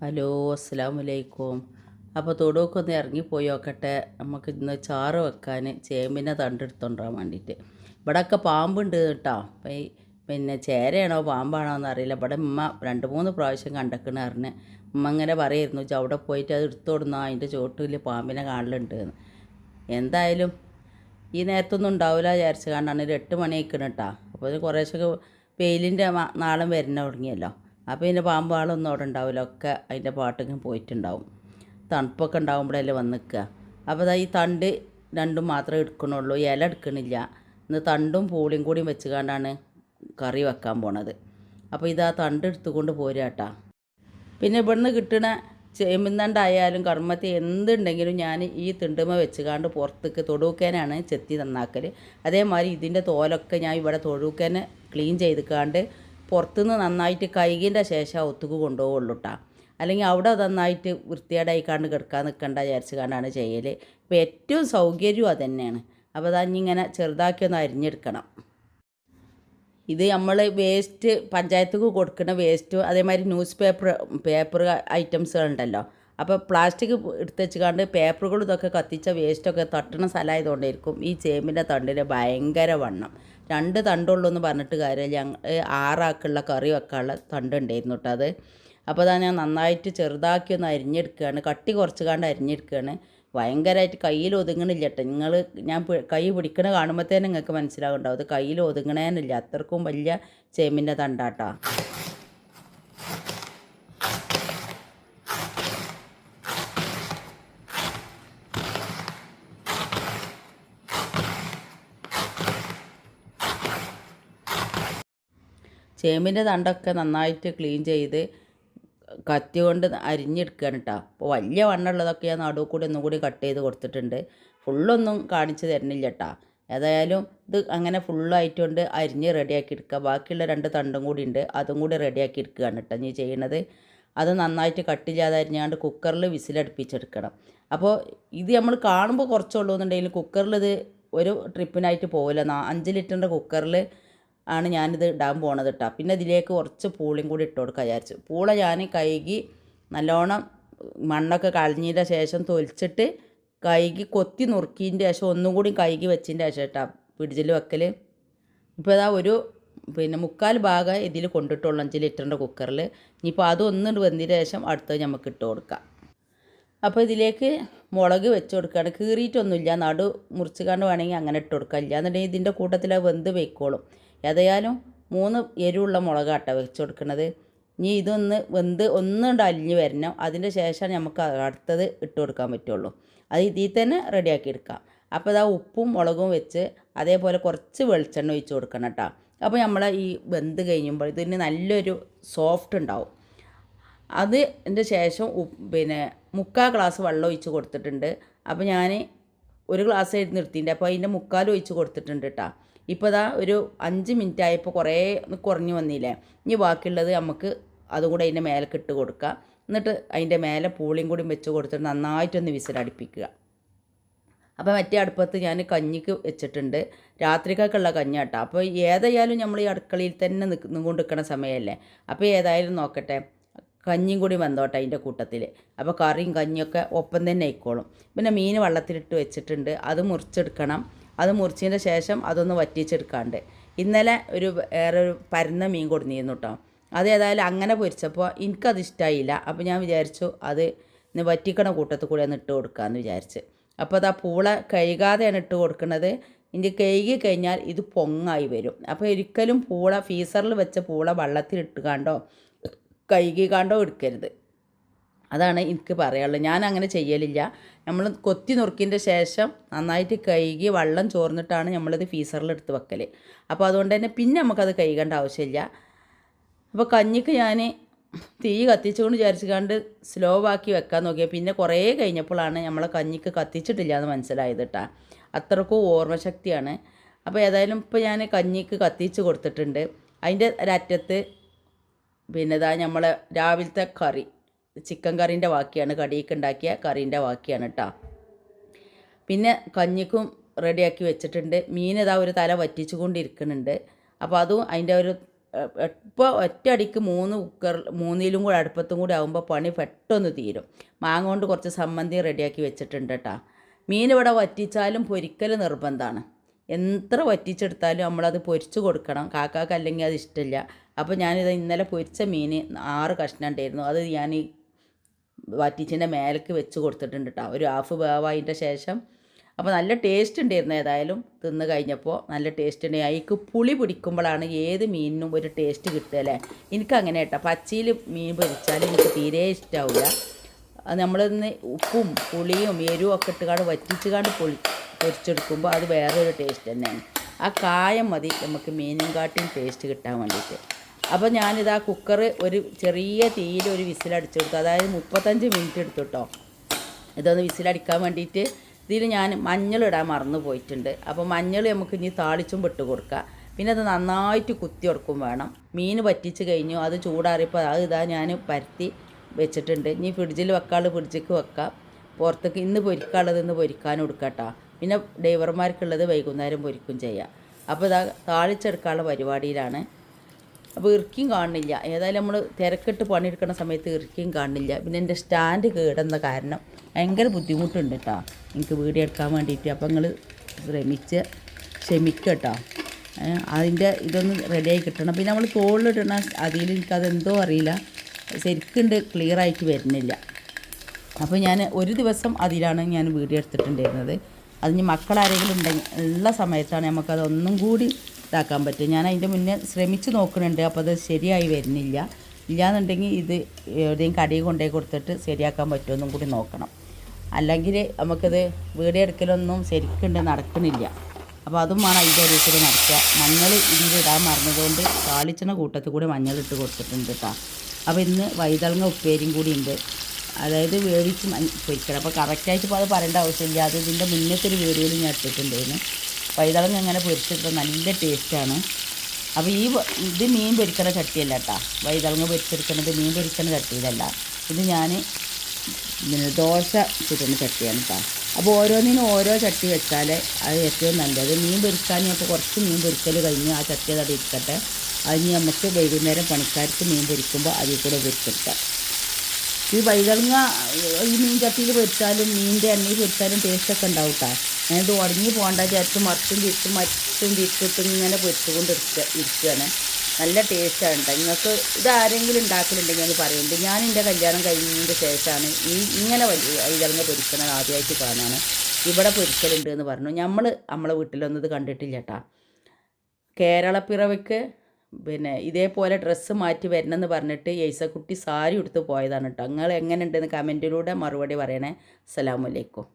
Hello അസ്സാം വലൈക്കും അപ്പോൾ തൊടുവൊക്കെ ഒന്ന് ഇറങ്ങിപ്പോയി നോക്കട്ടെ. നമുക്ക് ഇന്ന് ചാറ് വെക്കാൻ ചേമ്പിനെ തണ്ടെടുത്തോണ്ടാൻ വേണ്ടിയിട്ട്. ഇവിടെയൊക്കെ പാമ്പുണ്ട് കേട്ടോ. അപ്പം ഈ പിന്നെ ചേരയാണോ പാമ്പാണോ എന്നറിയില്ല. ഇവിടെ ഉമ്മ രണ്ട് മൂന്ന് പ്രാവശ്യം കണ്ടക്കണ അറിഞ്ഞ് ഉമ്മ ഇങ്ങനെ പറയായിരുന്നു "ഇജ്ജ് അവിടെ പോയിട്ട് അത് എടുത്തോടുന്നോ അതിന്റെ ചോട്ടിൽ പാമ്പിനെ കാണലുണ്ട് എന്തായാലും ഈ നേരത്തൊന്നും ഉണ്ടാവില്ല വിചാരിച്ചു കണ്ടാണ് ഒരു എട്ട് മണി ആയിക്കണം കേട്ടോ അപ്പോൾ കുറേശ്ശൊക്കെ വെയിലിന്റെ നാളം വരുന്ന തുടങ്ങിയല്ലോ. അപ്പോൾ ഇതിന്റെ പാമ്പാളൊന്നും അവിടെ ഉണ്ടാവില്ല. ഒക്കെ അതിന്റെ പാട്ടിങ്ങനെ പോയിട്ടുണ്ടാവും. തണുപ്പൊക്കെ ഉണ്ടാകുമ്പോഴല്ലേ വന്ന് നിൽക്കുക. അപ്പോൾ ദാ ഈ തണ്ട് രണ്ടും മാത്രമേ എടുക്കണുള്ളൂ. ഇല എടുക്കണില്ല. ഇന്ന് തണ്ടും പൂളിയും കൂടിയും വെച്ച് കണ്ടാണ് കറി വെക്കാൻ പോണത്. അപ്പോൾ ഇതാ തണ്ട് എടുത്തുകൊണ്ട് പോരാട്ടാ പിന്നെ ഇവിടുന്ന് കിട്ടണ ചേമ്പിന്നണ്ടായാലും കർമ്മത്തി എന്തുണ്ടെങ്കിലും ഞാൻ ഈ തിണ്ടുമ വെച്ച് കാണ്ട് പുറത്തേക്ക് തൊടുക്കാനാണ് ചെത്തി നന്നാക്കൽ അതേമാതിരി ഇതിന്റെ തോലൊക്കെ ഞാൻ ഇവിടെ തൊടുക്കനെ ക്ലീൻ ചെയ്തിക്കാണ്ട് പുറത്തുനിന്ന് നന്നായിട്ട് കൈകിന്റെ ശേഷം ഒത്തുക്ക് കൊണ്ടുപോകുള്ളൂ അല്ലെങ്കിൽ അവിടെ നന്നായിട്ട് വൃത്തികേടായിക്കാണ്ട് കിടക്കാൻ നിൽക്കണ്ട വിചാരിച്ച് കണ്ടാണ് ചെയ്യൽ ഇപ്പോൾ ഏറ്റവും സൗകര്യവും അത് തന്നെയാണ് അപ്പോൾ അതിങ്ങനെ ചെറുതാക്കി ഒന്ന് അരിഞ്ഞെടുക്കണം. ഇത് നമ്മൾ വേസ്റ്റ് പഞ്ചായത്തുക്ക് കൊടുക്കുന്ന വേസ്റ്റ് അതേമാതിരി ന്യൂസ് പേപ്പർ പേപ്പർ ഐറ്റംസ് ഉണ്ടല്ലോ അപ്പോൾ പ്ലാസ്റ്റിക് എടുത്ത് വെച്ചുകൊണ്ട് പേപ്പറുകളും ഇതൊക്കെ കത്തിച്ച വേസ്റ്റൊക്കെ തട്ടണ സ്ഥലമായതുകൊണ്ടായിരിക്കും ഈ ചേമ്പിന്റെ തണ്ടിന് ഭയങ്കര വണ്ണം. രണ്ട് തണ്ടുള്ളൂ എന്ന് പറഞ്ഞിട്ട് കാര്യം ഞങ്ങൾ ആറാക്കുള്ള കറി വെക്കാനുള്ള തണ്ട് ഉണ്ടായിരുന്നു കേട്ടോ അത്. അപ്പോൾ അതാ ഞാൻ നന്നായിട്ട് ചെറുതാക്കി ഒന്ന് അരിഞ്ഞെടുക്കുകയാണ്. കട്ടി കുറച്ച് കാണ്ട് അരിഞ്ഞെടുക്കുകയാണ്. ഭയങ്കരമായിട്ട് കയ്യിൽ ഒതുങ്ങണില്ല കേട്ടോ. നിങ്ങൾ ഞാൻ കൈ പിടിക്കണ കാണുമ്പോഴത്തേനും നിങ്ങൾക്ക് മനസ്സിലാകുന്നുണ്ടാവും അത് കയ്യിൽ ഒതുങ്ങണേനില്ല. അത്രക്കും വലിയ ചേമ്പിന്റെ തണ്ടാട്ടോ. ചേമ്പിന്റെ തണ്ടൊക്കെ നന്നായിട്ട് ക്ലീൻ ചെയ്ത് കത്തി കൊണ്ട് അരിഞ്ഞെടുക്കുകയാണ് കേട്ടോ അപ്പോൾ വലിയ വണ്ണുള്ളതൊക്കെ ഞാൻ നടുവ് കൂടി ഒന്നും കൂടി കട്ട് ചെയ്ത് കൊടുത്തിട്ടുണ്ട്. ഫുള്ളൊന്നും കാണിച്ച് തരുന്നില്ല കേട്ടോ ഏതായാലും ഇത് അങ്ങനെ ഫുള്ളായിട്ട് കൊണ്ട് അരിഞ്ഞ് റെഡിയാക്കി എടുക്കുക. ബാക്കിയുള്ള രണ്ട് തണ്ടും കൂടി ഉണ്ട്. അതും കൂടി റെഡിയാക്കി എടുക്കുകയാണ് കേട്ടോ നീ ചെയ്യണത്. അത് നന്നായിട്ട് കട്ടില്ലാതെ അരിഞ്ഞാണ്ട് കുക്കറിൽ വിസിലടുപ്പിച്ചെടുക്കണം. അപ്പോൾ ഇത് നമ്മൾ കാണുമ്പോൾ കുറച്ചുള്ളൂ എന്നുണ്ടെങ്കിൽ കുക്കറിൽ ഇത് ഒരു ട്രിപ്പിനായിട്ട് പോകില്ല അഞ്ച് ലിറ്ററിന്റെ കുക്കറിൽ ആണ് ഞാനിത് ഇടാൻ പോണത് കേട്ടോ പിന്നെ ഇതിലേക്ക് കുറച്ച് പൂളിയും കൂടി ഇട്ട് കൊടുക്കുക വിചാരിച്ചു. പൂള ഞാൻ കഴുകി നല്ലോണം മണ്ണൊക്കെ കളഞ്ഞതിന്റെ ശേഷം തൊലിച്ചിട്ട് കഴുകി കൊത്തി നുറുക്കിയതിന്റെ ശേഷം ഒന്നും കൂടി കഴുകി വെച്ചതിന്റെ ശേഷം കേട്ടോ പിടിച്ചിൽ വെക്കൽ ഇപ്പോൾ ഇതാ ഒരു പിന്നെ മുക്കാൽ ഭാഗം ഇതിൽ കൊണ്ടിട്ടുള്ളൂ അഞ്ച് ലിറ്ററിന്റെ കുക്കറിൽ ഇനിയിപ്പോൾ അതൊന്നും വെന്തതിന് ശേഷം അടുത്തത് നമുക്ക് ഇട്ട് കൊടുക്കാം. അപ്പോൾ ഇതിലേക്ക് മുളക് വെച്ച് കൊടുക്കുകയാണ് കീറിയിട്ടൊന്നുമില്ല നടു മുറിച്ചുകാണ്ട് വേണമെങ്കിൽ അങ്ങനെ ഇട്ട് കൊടുക്കാം. ഇല്ല എന്നുണ്ടെങ്കിൽ ഇതിന്റെ കൂട്ടത്തിൽ വെന്ത് വെക്കോളും ഏതായാലും മൂന്ന് എരിവുള്ള മുളകാട്ട വെച്ച് കൊടുക്കുന്നത് ഇനി ഇതൊന്ന് വെന്ത് ഒന്നുകൊണ്ട് അലിഞ്ഞ് വരണം. അതിന്റെ ശേഷം നമുക്ക് അടുത്തത് ഇട്ട് കൊടുക്കാൻ പറ്റുള്ളൂ. അത് ഇതിൽ തന്നെ റെഡിയാക്കി എടുക്കാം. അപ്പോൾ ഇതാ ഉപ്പും മുളകും വെച്ച് അതേപോലെ കുറച്ച് വെളിച്ചെണ്ണ ഒഴിച്ച് കൊടുക്കണം കേട്ടോ. അപ്പോൾ നമ്മൾ ഈ വെന്ത് കഴിയുമ്പോൾ ഇതിന് നല്ലൊരു സോഫ്റ്റ് ഉണ്ടാവും. അത് എന്റെ ശേഷം പിന്നെ മുക്കാൽ ഗ്ലാസ് വെള്ളം ഒഴിച്ച് കൊടുത്തിട്ടുണ്ട്. അപ്പോൾ ഞാൻ ഒരു ഗ്ലാസ് എഴുതി നിർത്തിയിട്ടുണ്ട്. അപ്പോൾ അതിന്റെ മുക്കാൽ ഒഴിച്ച് കൊടുത്തിട്ടുണ്ട് കേട്ടോ. ഇപ്പോൾ ഇതാ ഒരു അഞ്ച് മിനിറ്റ് ആയപ്പോൾ കുറേ കുറഞ്ഞു വന്നില്ലേ? ഇനി ബാക്കിയുള്ളത് നമുക്ക് അതും കൂടെ അതിന്റെ മേലേക്ക് ഇട്ട് കൊടുക്കുക എന്നിട്ട് അതിന്റെ മേലെ പൂളിയും കൂടി വെച്ച് കൊടുത്തിട്ട് നന്നായിട്ടൊന്ന് വിസിലടിപ്പിക്കുക. അപ്പോൾ മറ്റേ അടുപ്പത്ത് ഞാൻ കഞ്ഞിക്ക് വെച്ചിട്ടുണ്ട്. രാത്രിക്കൊക്കെയുള്ള കഞ്ഞ കേട്ടോ അപ്പോൾ ഏതായാലും നമ്മൾ ഈ അടുക്കളയിൽ തന്നെ നിൽക്കുന്നു കൊണ്ട് നിൽക്കുന്ന സമയമല്ലേ അപ്പോൾ ഏതായാലും നോക്കട്ടെ. കഞ്ഞിയും കൂടി വന്നോട്ടെ അതിന്റെ കൂട്ടത്തിൽ അപ്പോൾ കറിയും കഞ്ഞിയൊക്കെ ഒപ്പം തന്നെ ആയിക്കോളും. പിന്നെ മീൻ വെള്ളത്തിലിട്ട് വെച്ചിട്ടുണ്ട്. അത് മുറിച്ചെടുക്കണം. അത് മുറിച്ചതിന്റെ ശേഷം അതൊന്ന് വറ്റിച്ചെടുക്കാണ്ട്. ഇന്നലെ ഒരു വേറെ ഒരു പരന്ന മീൻ കൊടുന്നിരുന്നു കേട്ടോ അത് ഏതായാലും അങ്ങനെ പൊരിച്ചപ്പോൾ എനിക്കത് ഇഷ്ടമായില്ല അപ്പോൾ ഞാൻ വിചാരിച്ചു അത് ഇന്ന് വറ്റിക്കണ കൂട്ടത്തിൽ കൂടെ ഒന്ന് ഇട്ട് കൊടുക്കാമെന്ന് വിചാരിച്ച്. അപ്പോൾ അത് ആ പൂള കഴുകാതെയാണ് ഇട്ട് കൊടുക്കുന്നത് ഇനി കഴുകി കഴിഞ്ഞാൽ ഇത് പൊങ്ങായി വരും. അപ്പോൾ ഒരിക്കലും പൂള ഫീസറിൽ വെച്ച പൂള വെള്ളത്തിൽ ഇട്ട് കാണ്ടോ കഴുകി കാണ്ടോ എടുക്കരുത്. അതാണ് എനിക്ക് പറയാനുള്ളത്. ഞാൻ അങ്ങനെ ചെയ്യലില്ല. നമ്മൾ കൊത്തി നുറുക്കിന്റെ ശേഷം നന്നായിട്ട് കഴുകി വെള്ളം ചോർന്നിട്ടാണ് നമ്മളിത് ഫീസറിൽ എടുത്ത് വെക്കൽ അപ്പോൾ അതുകൊണ്ട് തന്നെ പിന്നെ നമുക്കത് കഴുകേണ്ട ആവശ്യമില്ല. അപ്പോൾ കഞ്ഞിക്ക് ഞാൻ തീ കത്തിച്ചുകൊണ്ട് വിചാരിച്ചുകൊണ്ട് സ്ലോ ആക്കി വെക്കാൻ നോക്കിയാൽ പിന്നെ കുറേ കഴിഞ്ഞപ്പോഴാണ് നമ്മളെ കഞ്ഞിക്ക് കത്തിച്ചിട്ടില്ല എന്ന് മനസ്സിലായത് കേട്ടോ. അത്രക്കും ഓർമ്മശക്തിയാണ്. അപ്പോൾ ഏതായാലും ഇപ്പോൾ ഞാൻ കഞ്ഞിക്ക് കത്തിച്ച് കൊടുത്തിട്ടുണ്ട്. അതിന്റെ ഒരറ്റത്ത് പിന്നെ ഇതാ നമ്മളെ രാവിലത്തെ കറി. ചിക്കൻ കറീന്റെ ബാക്കിയാണ് കടിയൊക്കെ ഉണ്ടാക്കിയ കറീന്റെ ബാക്കിയാണ് കേട്ടോ പിന്നെ കഞ്ഞിക്കും റെഡിയാക്കി വെച്ചിട്ടുണ്ട്. മീൻ ഇതാ ഒരു തല വറ്റിച്ചു കൊണ്ടിരിക്കുന്നുണ്ട് അപ്പോൾ അതും അതിന്റെ ഒരു ഇപ്പോൾ ഒറ്റയടിക്ക് മൂന്ന് കുക്കർ മൂന്നിലും കൂടെ അടുപ്പത്തും കൂടി ആകുമ്പോൾ പണി പെട്ടെന്ന് തീരും. മാങ്ങ കൊണ്ട് കുറച്ച് സമ്മന്തി റെഡിയാക്കി വെച്ചിട്ടുണ്ട് കേട്ടോ മീൻ ഇവിടെ വറ്റിച്ചാലും പൊരിക്കൽ നിർബന്ധമാണ് എത്ര വറ്റിച്ചെടുത്താലും നമ്മളത് പൊരിച്ച് കൊടുക്കണം. കാക്കാക്ക് അല്ലെങ്കിൽ അത് ഇഷ്ടമില്ല അപ്പോൾ ഞാനിത് ഇന്നലെ പൊരിച്ച മീൻ ആറ് കഷ്ണം ഉണ്ടായിരുന്നു. അത് ഞാൻ വറ്റിച്ചിന്റെ മേലേക്ക് വെച്ച് കൊടുത്തിട്ടുണ്ട് കേട്ടോ ഒരു ഹാഫ് വേവായതിന്റെ ശേഷം. അപ്പോൾ നല്ല ടേസ്റ്റ് ഉണ്ടായിരുന്നു ഏതായാലും തിന്ന് കഴിഞ്ഞപ്പോൾ. നല്ല ടേസ്റ്റ് ഉണ്ട്. അതിക്ക് പുളി പിടിക്കുമ്പോഴാണ് ഏത് മീനിനും ഒരു ടേസ്റ്റ് കിട്ടുക അല്ലേ? എനിക്കങ്ങനെ കേട്ടോ പച്ചയിൽ മീൻ പൊരിച്ചാൽ എനിക്ക് തീരെ ഇഷ്ടമാവില്ല നമ്മളിന്ന് ഉപ്പും പുളിയും എരിവും ഒക്കെ ഇട്ടുകാണ്ട് വറ്റിച്ചുകാണ്ട് പൊളി പൊരിച്ചെടുക്കുമ്പോൾ അത് വേറൊരു ടേസ്റ്റ് തന്നെയാണ്. ആ കായം മതി. നമുക്ക് മീനും കാട്ടിയും ടേസ്റ്റ് കിട്ടാൻ വേണ്ടിയിട്ട്. അപ്പോൾ ഞാനിതാ കുക്കർ ഒരു ചെറിയ തീയിൽ ഒരു വിസിലടിച്ചു കൊടുത്തു. അതായത് മുപ്പത്തഞ്ച് മിനിറ്റ് എടുത്തു കേട്ടോ ഇതൊന്ന് വിസിലടിക്കാൻ വേണ്ടിയിട്ട് ഇതിൽ ഞാൻ മഞ്ഞളിടാൻ മറന്നു പോയിട്ടുണ്ട്. അപ്പോൾ മഞ്ഞൾ നമുക്ക് ഇനി താളിച്ചും വിട്ട് കൊടുക്കുക പിന്നെ അത് നന്നായിട്ട് കുത്തി കൊടുക്കും വേണം. മീൻ പറ്റിച്ച് കഴിഞ്ഞു. അത് ചൂടാറിയപ്പോൾ അത് ഇതാ ഞാൻ പരത്തി വെച്ചിട്ടുണ്ട്. ഇനി ഫ്രിഡ്ജിൽ വെക്കാനുള്ള ഫ്രിഡ്ജിക്ക് വെക്കാം. പുറത്തേക്ക് ഇന്ന് പൊരിക്കാനുള്ളത് ഇന്ന് പൊരിക്കാനും എടുക്കട്ടോ പിന്നെ ഡ്രൈവർമാർക്കുള്ളത് വൈകുന്നേരം പൊരിക്കും ചെയ്യാം. അപ്പോൾ ഇതാ താളിച്ചെടുക്കാനുള്ള പരിപാടിയിലാണ്. അപ്പോൾ ഇറുക്കിയും കാണുന്നില്ല. ഏതായാലും നമ്മൾ തിരക്കിട്ട് പണിയെടുക്കുന്ന സമയത്ത് ഇറുക്കിയും കാണുന്നില്ല. പിന്നെ എന്റെ സ്റ്റാൻഡ് കേടുന്ന കാരണം ഭയങ്കര ബുദ്ധിമുട്ടുണ്ട് കേട്ടോ എനിക്ക് വീഡിയോ എടുക്കാൻ വേണ്ടിയിട്ട്. അപ്പോൾ നിങ്ങൾ ശ്രമിച്ച് ക്ഷമിക്കുക കേട്ടോ അതിന്റെ ഇതൊന്ന് റെഡിയായി കിട്ടണം. പിന്നെ നമ്മൾ തോളിലിടണ അതിൽ എനിക്കതെന്തോ അറിയില്ല. ശരിക്കുണ്ട് ക്ലിയർ ആയിട്ട് വരുന്നില്ല. അപ്പോൾ ഞാൻ ഒരു ദിവസം അതിലാണ് ഞാൻ വീഡിയോ എടുത്തിട്ടുണ്ടായിരുന്നത്. അതിന് മക്കളാരെങ്കിലും ഉണ്ടെങ്കിൽ ഉള്ള സമയത്താണ് നമുക്കതൊന്നും കൂടി ഇതാക്കാൻ പറ്റും. ഞാൻ അതിന്റെ മുന്നേ ശ്രമിച്ച് നോക്കുന്നുണ്ട് അപ്പോൾ അത് ശരിയായി വരുന്നില്ല. ഇല്ലാന്നുണ്ടെങ്കിൽ ഇത് എവിടെയും കടയിൽ കൊണ്ടുപോയി കൊടുത്തിട്ട് ശരിയാക്കാൻ പറ്റുമെന്നും കൂടി നോക്കണം. അല്ലെങ്കിൽ നമുക്കത് വീഡിയോ എടുക്കലൊന്നും ശരിക്കുണ്ട് നടക്കുന്നില്ല. അപ്പോൾ അതും വേണം അതിന്റെ രീതിയിൽ നടക്കുക. മഞ്ഞൾ ഇതിലിടാൻ മറന്നതുകൊണ്ട് കാളിച്ചണ കൂട്ടത്തിൽ കൂടി മഞ്ഞൾ ഇട്ട് കൊടുത്തിട്ടുണ്ട് കേട്ടോ അപ്പോൾ ഇന്ന് വൈതളങ്ങ ഉപ്പേരിയും കൂടി ഉണ്ട് അതായത് വേവിച്ച് പൊരിക്കണം. അപ്പോൾ കറക്റ്റായിട്ട് ഇപ്പോൾ അത് പറയേണ്ട ആവശ്യമില്ല. അത് ഇതിന്റെ മുന്നത്തെ ഒരു വീഡിയോയിൽ ഞാൻ ഇട്ടിട്ടുണ്ടായിരുന്നു. വൈതളങ്ങ അങ്ങനെ പൊരിച്ചിട്ട് നല്ല ടേസ്റ്റാണ് അപ്പോൾ ഈ ഇത് മീൻ പൊരിക്കണ ചട്ടിയല്ല കേട്ടോ വൈതളങ്ങ പൊരിച്ചെടുക്കുന്നത് മീൻ പൊരിക്കണ ചട്ടിയിലല്ല ഇത് ഞാൻ ദോശ ചുറ്റുന്ന ചട്ടിയാണ് കേട്ടോ അപ്പോൾ ഓരോന്നിനും ഓരോ ചട്ടി വെച്ചാൽ അത് ഏറ്റവും നല്ലത്. മീൻ പൊരിക്കാൻ ഇപ്പോൾ കുറച്ച് മീൻ പൊരിക്കൽ കഴിഞ്ഞ് ആ ചട്ടി അത് ഇരിക്കട്ടെ. അത് നമുക്ക് വൈകുന്നേരം പണിക്കാർക്ക് മീൻ പൊരിക്കുമ്പോൾ അതിൽ കൂടെ പൊരിച്ചെടുക്കാം ഈ വൈതളങ്ങ ഈ മീൻ ചട്ടിയിൽ പൊരിച്ചാലും മീനിന്റെ എണ്ണയിൽ പൊരിച്ചാലും ടേസ്റ്റൊക്കെ ഉണ്ടാവും കേട്ടോ ഞാനിത് ഉടങ്ങി പോകണ്ട വിചാരിച്ച് മറിച്ചും തിരിച്ചും മറ്റും തിരിച്ചിട്ടും ഇങ്ങനെ പൊരിച്ചുകൊണ്ട് ഇരിക്കുക ഇരിക്കുകയാണ് നല്ല ടേസ്റ്റാണ് കേട്ടോ നിങ്ങൾക്ക് ഇത് ആരെങ്കിലും ഉണ്ടാക്കലുണ്ടെങ്കിൽ അത് പറയുന്നുണ്ട് ഞാൻ എന്റെ കല്യാണം കഴിഞ്ഞതിന്റെ ശേഷമാണ് ഈ ഇങ്ങനെ വൈതളങ്ങ പൊരിക്കണത് ആദ്യമായിട്ട് കാണാണ്. ഇവിടെ പൊരിക്കലുണ്ട് എന്ന് പറഞ്ഞു. നമ്മൾ നമ്മളെ വീട്ടിലൊന്നും ഇത് കണ്ടിട്ടില്ല കേട്ടോ കേരളപ്പിറവിക്ക് പിന്നെ ഇതേപോലെ ഡ്രസ്സ് മാറ്റി വരണമെന്ന് പറഞ്ഞിട്ട് യേസക്കുട്ടി സാരി ഉടുത്ത് പോയതാണ് കേട്ടോ. നിങ്ങൾ എങ്ങനെയുണ്ടെന്ന് കമന്റിലൂടെ മറുപടി പറയണേ. അസ്സലാമലൈക്കും